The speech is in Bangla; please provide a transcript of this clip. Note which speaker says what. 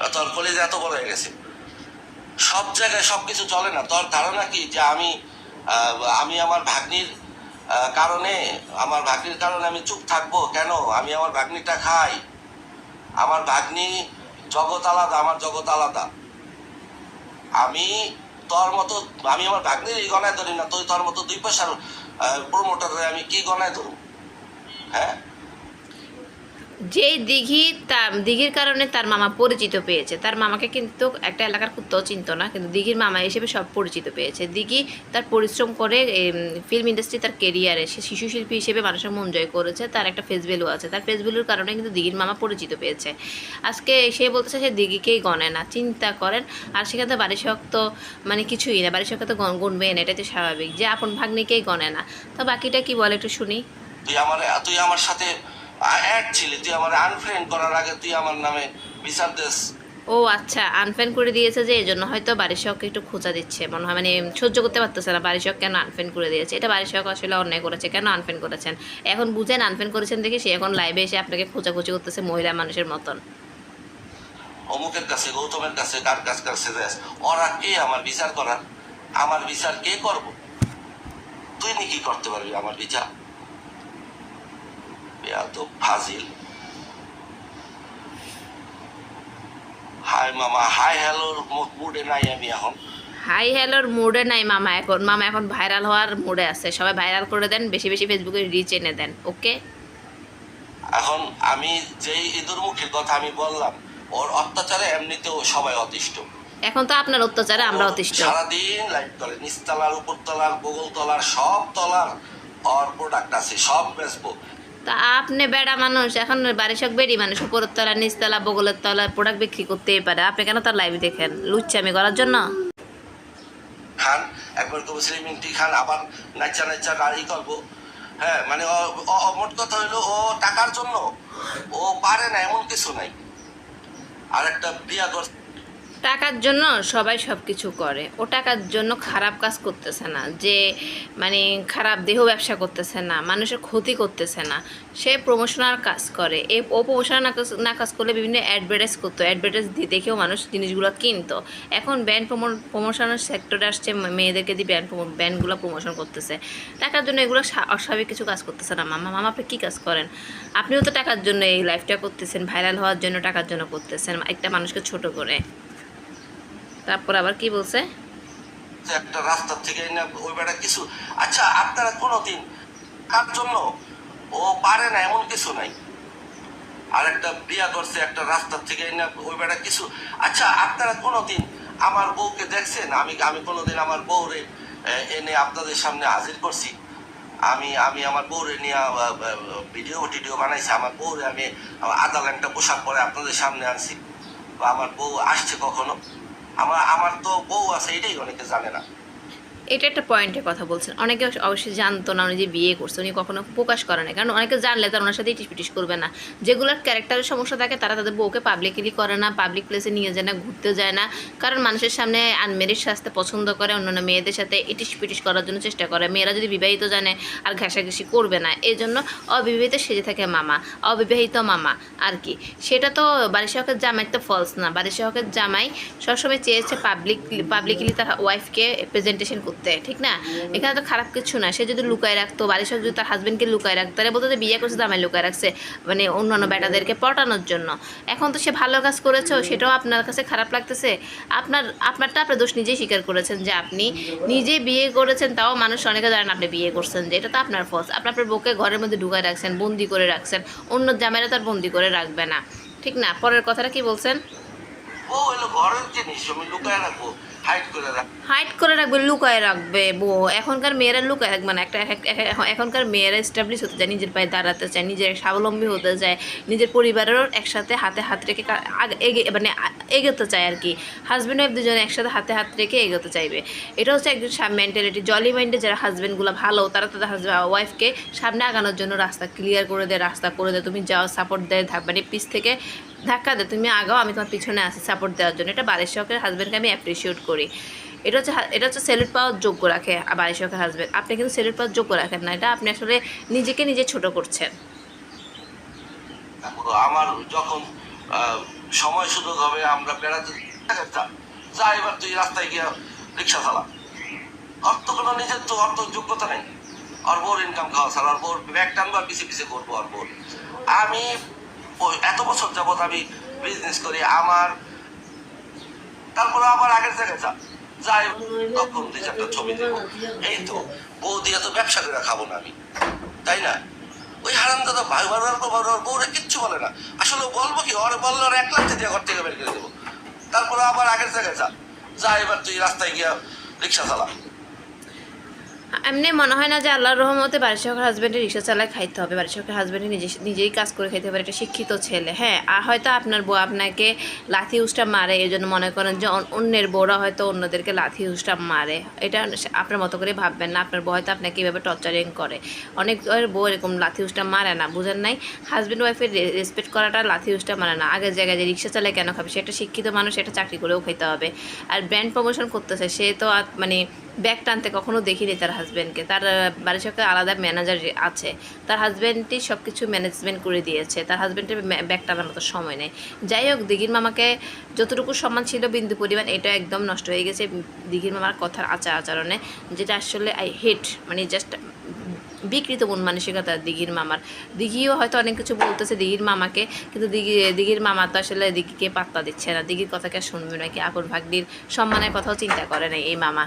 Speaker 1: তোর কলেজে এত বড় হয়ে গেছে। সব জায়গায় সব কিছু চলে না। তোর ধারণা কি যে আমি আমি আমার ভাগ্নির কারণে, আমার ভাগ্নির কারণে আমি চুপ থাকব? কেন? আমি আমার ভাগ্নিটা খাই। আমার ভাগ্নি জগৎ আলাদা, আমার জগৎ আলাদা। আমি তোর মতো, আমি আমার ভাগ্নির গণায় ধরি না। তুই তোর মতো দুই পয়সার প্রমোটারে আমি কি গণায় ধরু হ্যাঁ?
Speaker 2: যেই দিঘি তার দিঘির কারণে তার মামা পরিচিত পেয়েছে। তার মামাকে কিন্তু একটা এলাকার কুত্তাও চিনত না, কিন্তু দিঘির মামা হিসেবে সব পরিচিত পেয়েছে। দিঘি তার পরিশ্রম করে ফিল্ম ইন্ডাস্ট্রি তার কেরিয়ারে সে শিশু শিল্পী হিসেবে মানুষের মন জয় করেছে, তার একটা ফেস ভ্যালু আছে। তার ফেস ভ্যালুর কারণে কিন্তু দিঘির মামা পরিচিত পেয়েছে। আজকে সে বলতেছে সে দিঘিকেই গণে না, চিন্তা করেন। আর সেখানে বাড়ি শক্ত মানে কিছুই না বাড়ি শক্ত তো গুনবে না, এটাই তো স্বাভাবিক। যে আপন ভাগ্নিকেই গণে না। তো বাকিটা কি বলে একটু শুনি?
Speaker 1: তুই আমার তুই আমার সাথে অ্যাড ছিলি তুই আমার আনফ্রেন্ড করার আগে তুই আমার নামে বিচার দেস।
Speaker 2: ও আচ্ছা আনফ্রেন্ড করে দিয়েছে যে এই জন্য হয়তো বাড়ির শখকে একটু খোঁচা দিচ্ছে। মনে হয় মানে সহ্য করতে পারতেছে না বাড়ির শখ কেন আনফ্রেন্ড করে দিয়েছে? এটা বাড়ির শখ আসলে অন্যায় করেছে কেন আনফ্রেন্ড করেছেন? এখন বুঝেন আনফ্রেন্ড করেছেন দেখে সে এখন লাইভে এসে আপনাকে খোঁচাখুচি করতেছে মহিলা মানুষের মতন।
Speaker 1: অমুকের কাছে গৌতমের কাছে কার কাছ কাছে ওরা কে আমার বিচার করার? আমার বিচার কে করব? তুই নাকি করতে পারবি আমার বিচার? তো ফাজিল। হাই মামা হাই হ্যালোর মুডে নাই আমি এখন।
Speaker 2: হাই হ্যালোর মুডে নাই মামা এখন। মামা এখন ভাইরাল হওয়ার মুডে আছে। সবাই ভাইরাল করে দেন বেশি বেশি ফেসবুকে রিচ এনে দেন ওকে?
Speaker 1: এখন আমি যেই ইঁদুর মুখের কথা আমি বললাম ওর অত্যাচারে এমনিতেও সবাই অতিষ্ঠ।
Speaker 2: এখন তো আপনার অত্যাচারে আমরা অতিষ্ঠ।
Speaker 1: সারাদিন লাইট করে নিচতলার উপরতলার বগলতলার সব তলার ওর প্রোডাক্ট আছে সব বেচবো
Speaker 2: তা আপনি বেড়া মানুষ, এখন বাড়ির শখ বেরি মানুষ, উপরের তলা নিচতলা বগলের তলা প্রোডাক্ট বিক্রি করতেই পারে। আপনি কেন তার লাইভ দেখেন? লুচ্চামি করার জন্য?
Speaker 1: খান, একবার কবি মিন্টি খান, আবার নাচা নাচা গাড়ি করব। হ্যাঁ মানে মোট কথা হইল, ও টাকার জন্য, ও পারে না, এমন কিছু নাই। আর একটা বিয়া কর
Speaker 2: টাকার জন্য সবাই সব কিছু করে। ও টাকার জন্য খারাপ কাজ করতেছে না। যে মানে খারাপ দেহ ব্যবসা করতেছে না, মানুষের ক্ষতি করতেছে না, সে প্রমোশনাল কাজ করে। এ, ও প্রমোশনাল না কাজ- করলে বিভিন্ন অ্যাডভার্টাইজ করতো। অ্যাডভার্টাইজ দিয়ে দেখেও মানুষ জিনিসগুলো কিনতো। এখন ব্যান্ড প্রমোশনের সেক্টরে আসছে মেয়েদেরকে দিয়ে ব্যান্ড ব্যান্ডগুলো প্রমোশন করতেছে। টাকার জন্য এগুলো স্বা- অস্বাভাবিক কিছু কাজ করতেছে না। মামা মামা আপনি কী কাজ করেন? আপনিও তো টাকার জন্য এই লাইফটা করতেছেন ভাইরাল হওয়ার জন্য টাকার জন্য করতেছেন, একটা মানুষকে ছোট করে। তারপর আবার কি বলছে?
Speaker 1: একটা রাস্তার থেকে ওই বেটা কিছু আচ্ছা আপনারা কোনোদিন কার জন্য? ও পারে না, এমন কিছু নাই। আর একটা বিয়া করছে একটা রাস্তার থেকে না, ওই বেটা কিছু আচ্ছা আপনারা কোনোদিন আমার বউকে দেখছেন? আমি আমি কোনোদিন আমার বউরে এনে আপনাদের সামনে হাজির করছি। আমি আমি আমার বউরে নিয়ে ভিডিও টিডিও বানাইছি। আমার বউরে আমি আধা ল্যাংটা পোশাক পরে আপনাদের সামনে আনছি। বা আমার বউ আসছে কখনো? আমার আমার তো বউ আছে এটাই অনেকে জানে না।
Speaker 2: এটা একটা পয়েন্টের কথা বলছেন। অনেকে অবশ্যই জানতো না উনি যে বিয়ে করছে, উনি কখনো প্রকাশ করে না কারণ অনেকে জানলে তার ওনার সাথে ইটিস পিটিস করবে না। যেগুলোর ক্যারেক্টারের সমস্যা থাকে, তারা তাদের বউকে পাবলিকলি করে না পাবলিক প্লেসে নিয়ে যায় না ঘুরতে যায় না। কারণ মানুষের সামনে আনমেরিট সাজতে পছন্দ করে, অন্যান্য মেয়েদের সাথে ইটিস পিটিস করার জন্য চেষ্টা করে। মেয়েরা যদি বিবাহিত জানে, আর ঘেঁষাঘেঁষি করবে না। এই জন্য অবিবাহিত সেজে থাকে মামা। অবিবাহিত মামা, আর কি। সেটা তো বাড়ির শখের জামাই তো ফলস না। বাড়ির শখের জামাই সবসময় চেয়েছে পাবলিক পাবলিকলি তার ওয়াইফকে প্রেজেন্টেশন করতে। ঠিক না? এখানে তো খারাপ কিছু না। সে যদি লুকায় রাখতো বাড়ির সব যদি তার হাজবেন্ডকে লুকায় রাখতো তাহলে বলতো যে বিয়ে করছে জামাই লুকায় রাখছে মানে অন্যান্য বেটাদেরকে পটানোর জন্য। এখন তো সে ভালো কাজ করেছ সেটাও আপনার কাছে খারাপ লাগতেছে। আপনার আপনারটা আপনার দোষ নিজেই স্বীকার করেছেন যে আপনি নিজে বিয়ে করেছেন তাও মানুষ অনেকে জানেন আপনি বিয়ে করছেন যে এটা তো আপনার ফলস আপনি আপনার বউকে ঘরের মধ্যে ঢুকায় রাখছেন বন্দি করে রাখছেন অন্য জামাইরা তার বন্দি করে রাখবে না ঠিক না? পরের কথাটা কি বলছেন?
Speaker 1: বউ হলো ঘরের জিনিস আমি লুকায় রাখব। হাইট করে রাখব,
Speaker 2: লুকায় রাখবে, বউ। এখনকার মেয়েরা লুকায় রাখবে না। একটা, এক- এক- এখন- এখনকার মেয়েরা এস্টাবলিশ হতে চায়, নিজের পায়ে দাঁড়াতে চায়, নিজের স্বাবলম্বী হতে চায়, নিজের পরিবারেরও একসাথে হাতে হাত রেখে এগে মানে এগোতে চায় আর কি। হাজব্যান্ড ওয়াইফ দুজনে একসাথে হাতে হাত রেখে এগোতে চাইবে। এটা হচ্ছে একজন মেন্টালিটি জলি মাইন্ডে যারা হাজব্যান্ডগুলো ভালো, তারা তাদের হাজব্যান্ড ওয়াইফকে সামনে আগানোর জন্য রাস্তা ক্লিয়ার করে দেয়, রাস্তা করে দেয়। তুমি যাও সাপোর্ট দেয় মানে পিস থেকে ধাক্কা দেয় তুমি আগাও, আমি তোমার পিছনে আসি সাপোর্ট দেওয়ার জন্য। এটা বাড়ির শখের হাজব্যান্ডকে আমি অ্যাপ্রিসিয়েট করি। এটা হচ্ছে এটা হচ্ছে সেলুট পাওয়ার যোগ্য রাখে বাড়ির শখের হাজব্যান্ড আপনি কিন্তু সেলুট পাওয়ার যোগ্য রাখেন না, এটা আপনি আসলে নিজেকে নিজে ছোট করছেন।
Speaker 1: আমার যখন সময় সুযোগ হবে, আমরা বেড়াতে যা এবার তুই রাস্তায় গিয়ে রিক্সা চালা। অর্থ কোনো নিজের তো অর্থ যোগ্যতা নেই। আর বোর ইনকাম খাওয়া ছাড়া, আর বোর ব্যাগ টানবো আর পিছিয়ে পিছিয়ে করব আর বোর আমি এত বছর যাবত আমি বিজনেস করি, আমার তারপরে আবার আগের জায়গায় যাই তখন দুই চারটা ছবি দেবো এই তো, বউ দিয়ে তো ব্যবসা করে খাব না আমি, তাই না? ওই হারাম দাদা ভাই বাবার বউরে কিচ্ছু বলে না। আসলে বলব কি, ওরে বলল এক লাখ দিয়ে ঘর থেকে বের করে দেবো। তারপরে আবার আগের জায়গায় যা যা, এবার তুই রাস্তায় গিয়া রিক্সা চালা।
Speaker 2: এমনি মনে হয় না যে আল্লাহর রহমতে বাড়ির সরকার হাজব্যান্ডের রিক্সা চালায় খাইতে হবে। বাড়ির সরকার হাজব্যান্ডে নিজে নিজেই কাজ করে খাইতে পারে একটা শিক্ষিত ছেলে। হ্যাঁ আর হয়তো আপনার বউ আপনাকে লাথি উষ্টা মারে, এই জন্য মনে করেন যে অন্যের বউরা হয়তো অন্যদেরকে লাথি উষ্টা মারে। এটা আপনার মতো করে ভাববেন না। আপনার বউ হয়তো আপনাকে এভাবে টর্চারিং করে। অনেক বউ এরকম লাথি উষ্টা মারে না, বুঝেন নাই? হাজব্যান্ড ওয়াইফের রেসপেক্ট করাটা লাথি উষ্টা মারে না। আগের জায়গায় যে রিক্সা চালায় কেন খাবে? সে সেটা শিক্ষিত মানুষ এটা চাকরি করেও খেতে হবে। আর ব্র্যান্ড প্রমোশন করতেছে, সে তো মানে ব্যাগ টানতে কখনো দেখিনি তার হাজব্যান্ডকে তার বাড়ির সরকার আলাদা ম্যানেজার আছে। তার হাজব্যান্ডটি সব কিছু ম্যানেজমেন্ট করে দিয়েছে। তার হাজব্যান্ডের ব্যাগ টানার মতো সময় নেই। যাই হোক, দিঘির মামাকে যতটুকু সম্মান ছিল বিন্দু পরিমাণ, এটা একদম নষ্ট হয়ে গেছে দিঘির মামার কথার আচার আচরণে, যেটা আসলে আই হেট মানে জাস্ট বিকৃত মন মানসিকতা দিঘির মামার। দিঘিও হয়তো অনেক কিছু বলতেছে দিঘির মামাকে, কিন্তু দিঘি, দিঘির মামা তো আসলে দিঘিকে পাত্তা দিচ্ছে না। দিঘির কথাকে শুনবে না কি আপন ভাগ্নির সম্মানের কথাও চিন্তা করে না এই মামা।